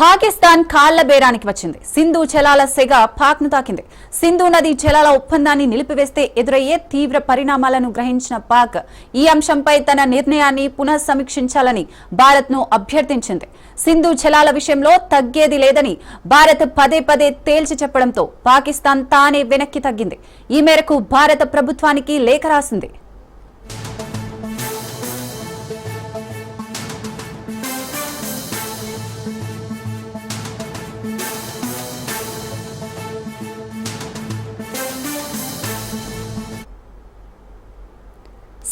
పాకిస్తాన్ కాళ్ళ బేరానికి వచ్చింది. సింధు జలాల సెగ పాక్ను తాకింది. సింధు నది జలాల ఒప్పందాన్ని నిలిపివేస్తే ఎదురయ్యే తీవ్ర పరిణామాలను గ్రహించిన పాక్ ఈ అంశంపై తన నిర్ణయాన్ని పునఃసమీక్షించాలని భారత్ను అభ్యర్థించింది. సింధు జలాల విషయంలో తగ్గేది లేదని భారత్ పదే పదే తేల్చి చెప్పడంతో పాకిస్తాన్ తానే వెనక్కి తగ్గింది. ఈ మేరకు భారత ప్రభుత్వానికి లేఖ రాసింది.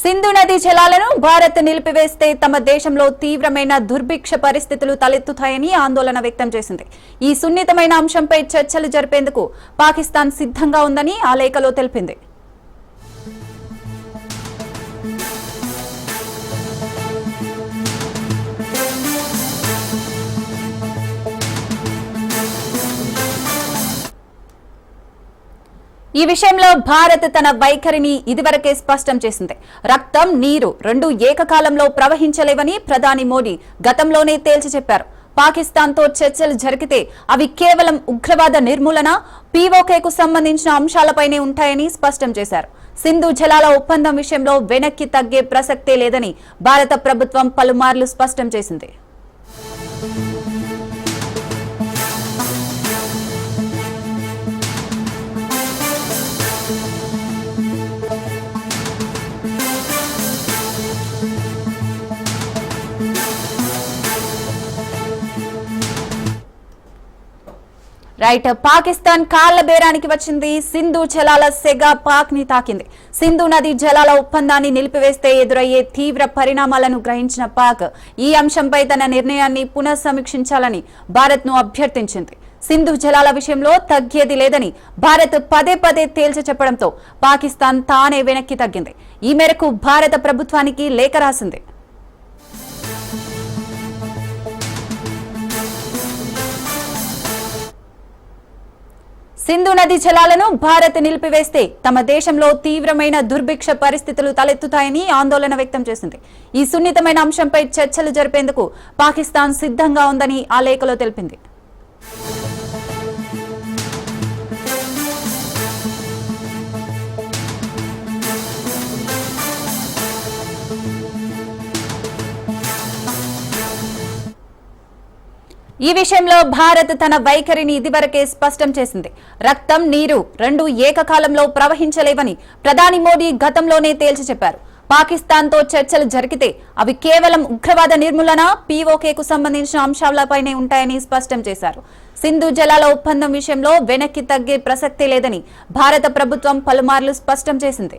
సింధు నదీ జలాలను భారత్ నిలిపివేస్తే తమ దేశంలో తీవ్రమైన దుర్భిక్ష పరిస్థితులు తలెత్తుతాయని ఆందోళన వ్యక్తం చేసింది. ఈ సున్నితమైన అంశంపై చర్చలు జరిపేందుకు పాకిస్తాన్ సిద్ధంగా ఉందని ఆ లేఖలో తెలిపింది. ఈ విషయంలో భారత్ తన వైఖరిని ఇదివరకే స్పష్టం చేసింది. రక్తం నీరు రెండు ఏకకాలంలో ప్రవహించలేవని ప్రధాని మోడీ గతంలోనే తేల్చి చెప్పారు. పాకిస్తాన్తో చర్చలు జరిగితే అవి కేవలం ఉగ్రవాద నిర్మూలన పీఓకేకు సంబంధించిన అంశాలపైనే ఉంటాయని స్పష్టం చేశారు. సింధు జలాల ఒప్పందం విషయంలో వెనక్కి తగ్గే ప్రసక్తే లేదని భారత ప్రభుత్వం పలుమార్లు స్పష్టం చేసింది. రైట్ పాకిస్తాన్ కాళ్ళ బేరానికి వచ్చింది. సింధు జలాల సెగ పాక్ని తాకింది. సింధు నది జలాల ఒప్పందాన్ని నిలిపివేస్తే ఎదురయ్యే తీవ్ర పరిణామాలను గ్రహించిన పాక్ ఈ అంశంపై తన నిర్ణయాన్ని పునఃసమీక్షించాలని భారత్ను అభ్యర్థించింది. సింధు జలాల విషయంలో తగ్గేది లేదని భారత్ పదే పదే తేల్చి చెప్పడంతో పాకిస్తాన్ తానే వెనక్కి తగ్గింది. ఈ మేరకు భారత ప్రభుత్వానికి లేఖ రాసింది. సింధు నది జలాలను భారత్ నిలిపివేస్తే తమ దేశంలో తీవ్రమైన దుర్భిక్ష పరిస్థితులు తలెత్తుతాయని ఆందోళన వ్యక్తం చేసింది. ఈ సున్నితమైన అంశంపై చర్చలు జరిపేందుకు పాకిస్తాన్ సిద్ధంగా ఉందని ఆ లేఖలో తెలిపింది. ఈ విషయంలో భారత్ తన వైఖరిని ఇదివరకే స్పష్టం చేసింది. రక్తం నీరు రెండు ఏకకాలంలో ప్రవహించలేవని ప్రధాని మోడీ గతంలోనే తేల్చి చెప్పారు. పాకిస్తాన్తో చర్చలు జరిగితే అవి కేవలం ఉగ్రవాద నిర్మూలన పీఓకేకు సంబంధించిన అంశాలపైనే ఉంటాయని స్పష్టం చేశారు. సింధు జలాల ఒప్పందం విషయంలో వెనక్కి తగ్గే ప్రసక్తే లేదని భారత ప్రభుత్వం పలుమార్లు స్పష్టం చేసింది.